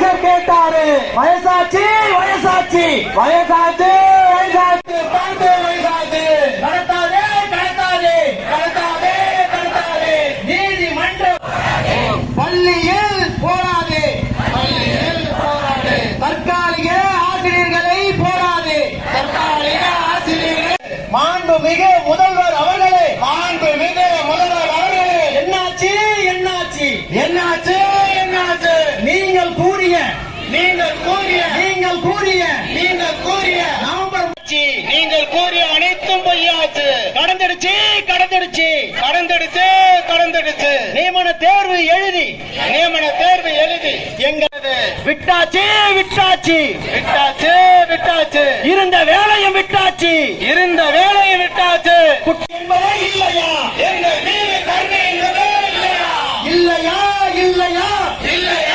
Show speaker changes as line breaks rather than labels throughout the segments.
கலைஞர் கேட்டாரு. வயசாச்சு வயசாச்சு. வயசாச்சு வயசாச்சு. பார்த்து வயசாச்சு. கடத்தாதே கடத்தாதே பள்ளியில் போராது. தற்காலிக ஆசிரியர்களை போராது. தற்காலிக ஆசிரியர்களை. மாண்புமிகு முதல்வர் நீங்கள் கூறிய நீங்கள் கூறிய நீங்கள் கூறிய நவம்பர் நீங்கள் கூறிய அனைத்தும் பொய்யாச்சு. கடந்துடுச்சு கடந்துடுச்சு. கடந்துடுச்சு கடந்துடுச்சு. நியமன தேர்வு எழுதி. நியமன தேர்வு எழுதி. எங்களது விட்டாச்சு விட்டாச்சு. விட்டாச்சு விட்டாச்சு. இருந்த வேலையும் விட்டாச்சு. இருந்த வேலையும் விட்டாச்சு. என்பதே இல்லையா? எங்கள் மீது கருணை இல்லையா இல்லையா? இல்லையா?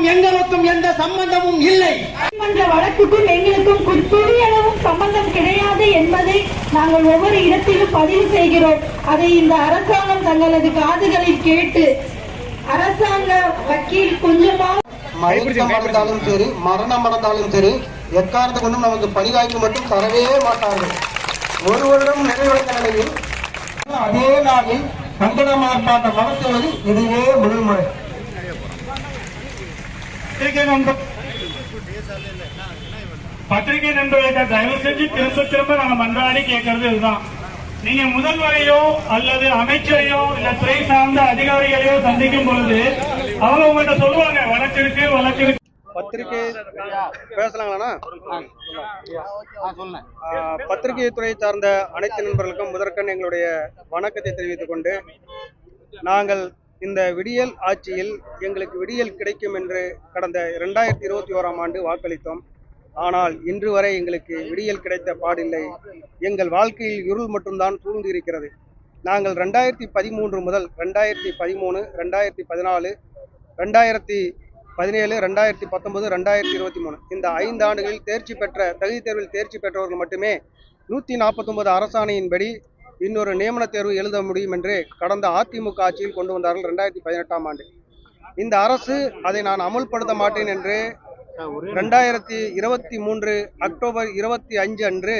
வழக்கிற்கும் எங்களுக்கும் எந்த சம்பந்தமும் இல்லை.
நீதிமன்ற வழக்குக்கும் எங்களுக்கும் துளியளவும் சம்பந்தம் கிடையாது என்பதை நாங்கள் ஒவ்வொரு இடத்திலும் பதிவு செய்கிறோம். அதை இந்த அரசாங்கம் தங்களது காதுகளில் கேட்டு அரசாங்க வக்கீல் கொஞ்சமா
மயக்கம் அடைந்தாலும் சரி? மரணம் அடைந்தாலும் சரி எக்காரணத்தை கொண்டும் நமக்கு பரிகாய்க்கு மட்டும் தரவே மாட்டார்கள். ஒரு வருடம் நிறைவடைந்த நிலையில் அதே நாளில் கண்டன ஆர்ப்பாட்டம் நடத்துவது இதுவே முதல் முறை.
பத்திரிகை நண்பர் பத்திரிகை நண்பர்கிட்ட தயவு செஞ்சு திரும்ப திரும்ப நாங்க மன்றாடி கேட்கறது இதுதான் நீங்க முதல்வரையோ அல்லது அமைச்சரையோ இல்ல துறை சார்ந்த அதிகாரிகளையோ சந்திக்கும் பொழுது அவங்க உங்கள்கிட்ட சொல்லுவாங்க வழக்கு இருக்கு வழக்கு இருக்கு
பத்திரிகை பேசலாங்களாண்ணா ஆ, பத்திரிகை துறை சார்ந்த அனைத்து நண்பர்களுக்கும் முதற்கண் எங்களுடைய வணக்கத்தை தெரிவித்துக் கொண்டு நாங்கள் இந்த விடியல் ஆட்சியில் எங்களுக்கு விடியல் கிடைக்கும் என்று கடந்த இரண்டாயிரத்தி இருபத்தி ஓராம் ஆண்டு வாக்களித்தோம். ஆனால் இன்று வரை எங்களுக்கு விடியல் கிடைத்த பாடில்லை. எங்கள் வாழ்க்கையில் இருள் மட்டும்தான் சூழ்ந்து இருக்கிறது நாங்கள் ரெண்டாயிரத்தி பதிமூன்று முதல் ரெண்டாயிரத்தி பதிமூணு ரெண்டாயிரத்தி பதினாலு ரெண்டாயிரத்தி பதினேழு ரெண்டாயிரத்தி பத்தொன்பது ரெண்டாயிரத்தி இருபத்தி மூணு. இந்த ஐந்து ஆண்டுகளில் தேர்ச்சி பெற்ற தகுதி தேர்வில் தேர்ச்சி பெற்றவர்கள் மட்டுமே நூற்றி நாற்பத்தொன்பது அரசாணையின்படி இன்னொரு நியமன தேர்வு எழுத முடியும் என்று கடந்த அதிமுக ஆட்சியில் கொண்டு வந்தார்கள் ரெண்டாயிரத்தி பதினெட்டாம் ஆண்டு. இந்த அரசு அதை நான் அமுல்படுத்த மாட்டேன் என்று ரெண்டாயிரத்தி இருபத்தி மூன்று அக்டோபர் இருபத்தி அஞ்சு அன்று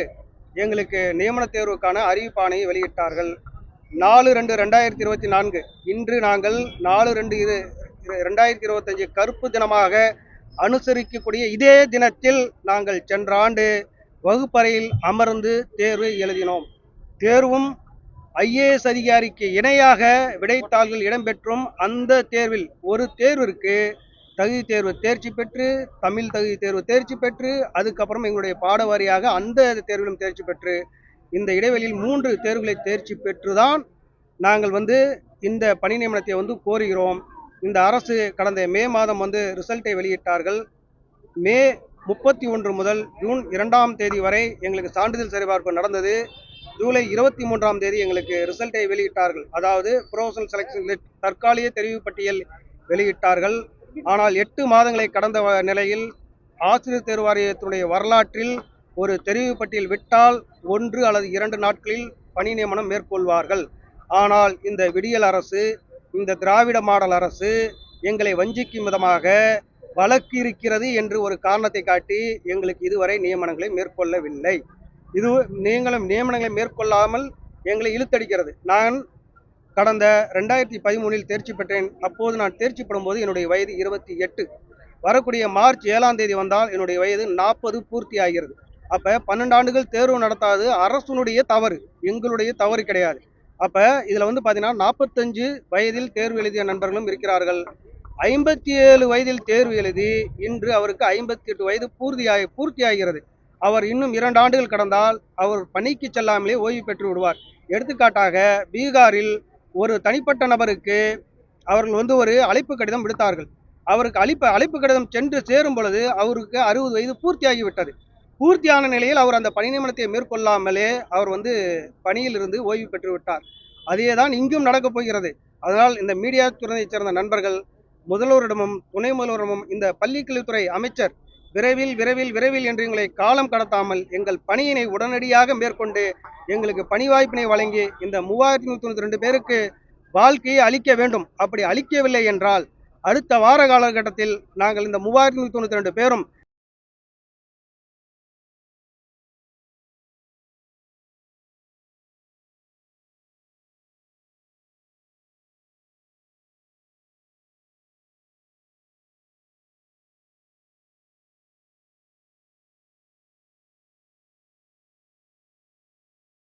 எங்களுக்கு நியமன தேர்வுக்கான அறிவிப்பாணையை வெளியிட்டார்கள். நாலு ரெண்டு ரெண்டாயிரத்தி இருபத்தி நான்கு. இன்று நாங்கள் நாலு ரெண்டு இரு ரெண்டாயிரத்தி இருபத்தஞ்சு கருப்பு தினமாக அனுசரிக்கக்கூடிய இதே தினத்தில் நாங்கள் சென்ற ஆண்டு வகுப்பறையில் அமர்ந்து தேர்வு எழுதினோம். தேர்வும் ஐஏஎஸ் அதிகாரிக்கு இணையாக விடைத்தாள்கள் இடம்பெற்றும் அந்த தேர்வில் ஒரு தேர்விற்கு தகுதி தேர்வு தேர்ச்சி பெற்று தமிழ் தகுதி தேர்வு தேர்ச்சி பெற்று அதுக்கப்புறம் எங்களுடைய பாட வாரியாக அந்த தேர்விலும் தேர்ச்சி பெற்று இந்த இடைவெளியில் மூன்று தேர்வுகளை தேர்ச்சி பெற்றுதான் நாங்கள் வந்து இந்த பணி நியமனத்தை வந்து கோருகிறோம். இந்த அரசு கடந்த மே மாதம் வந்து ரிசல்ட்டை வெளியிட்டார்கள். மே முப்பத்தி ஒன்று முதல் ஜூன் இரண்டாம் தேதி வரை எங்களுக்கு சான்றிதழ் சரிபார்ப்பு நடந்தது. ஜூலை இருபத்தி மூன்றாம் தேதி எங்களுக்கு ரிசல்ட்டை வெளியிட்டார்கள். அதாவது ப்ரொஃபஷனல் செலெக்ஷன் தற்காலிக தெரிவு பட்டியல் வெளியிட்டார்கள். ஆனால் எட்டு மாதங்களை கடந்த வ- நிலையில் ஆசிரியர் தேர்வு வாரியத்தினுடைய வரலாற்றில் ஒரு தெரிவு பட்டியல் விட்டால் ஒன்று அல்லது இரண்டு நாட்களில் பணி நியமனம் மேற்கொள்வார்கள். ஆனால் இந்த விடியல் அரசு இந்த திராவிட மாடல் அரசு எங்களை வஞ்சிக்கும் விதமாக வழக்கு இருக்கிறது என்று ஒரு காரணத்தை காட்டி எங்களுக்கு இதுவரை நியமனங்களை மேற்கொள்ளவில்லை. இது நீங்களும் நியமனங்களை மேற்கொள்ளாமல் எங்களை இழுத்தடிக்கிறது. நான் கடந்த ரெண்டாயிரத்தி பதிமூணில் தேர்ச்சி பெற்றேன். அப்போது நான் தேர்ச்சி பெறும்போது என்னுடைய வயது இருபத்தி எட்டு. வரக்கூடிய மார்ச் ஏழாம் தேதி வந்தால் என்னுடைய வயது நாற்பது பூர்த்தி ஆகிறது. அப்போ பன்னெண்டு ஆண்டுகள் தேர்வு நடத்தாது. அரசுனுடைய தவறு. எங்களுடைய தவறு கிடையாது. அப்போ இதில் வந்து பார்த்தீங்கன்னா நாற்பத்தஞ்சு வயதில் தேர்வு எழுதிய நண்பர்களும் இருக்கிறார்கள். ஐம்பத்தி ஏழு வயதில் தேர்வு எழுதி இன்று அவருக்கு ஐம்பத்தி எட்டு வயது பூர்த்தியாகி பூர்த்தி ஆகிறது அவர் இன்னும் இரண்டு ஆண்டுகள் கடந்தால் அவர் பணிக்கு செல்லாமலே ஓய்வு பெற்று விடுவார். எடுத்துக்காட்டாக பீகாரில் ஒரு தனிப்பட்ட நபருக்கு அவர்கள் வந்து ஒரு அழைப்பு கடிதம் விடுத்தார்கள். அவருக்கு அழைப்பு அழைப்பு கடிதம் சென்று சேரும் பொழுது அவருக்கு அறுபது வயது பூர்த்தியாகிவிட்டது. பூர்த்தியான நிலையில் அவர் அந்த பணி நியமனத்தை மேற்கொள்ளாமலே அவர் வந்து பணியிலிருந்து ஓய்வு பெற்று விட்டார். அதே தான் இங்கும் நடக்கப் போகிறது. அதனால் இந்த மீடியா துறையைச் சேர்ந்த நண்பர்கள் முதல்வரிடமும் துணை முதல்வரிடமும் இந்த பள்ளிக்கல்வித்துறை அமைச்சர் விரைவில் விரைவில் விரைவில் என்று எங்களை காலம் கடத்தாமல் எங்கள் பணியினை உடனடியாக மேற்கொண்டு எங்களுக்கு பணி வாய்ப்பினை வழங்கி இந்த மூவாயிரத்தி நூற்றி தொண்ணூற்றி ரெண்டு பேருக்கு வாழ்க்கையை அளிக்க வேண்டும். அப்படி அளிக்கவில்லை என்றால் அடுத்த வார காலகட்டத்தில் நாங்கள் இந்த மூவாயிரத்தி நூற்றி தொண்ணூற்றி ரெண்டு பேரும்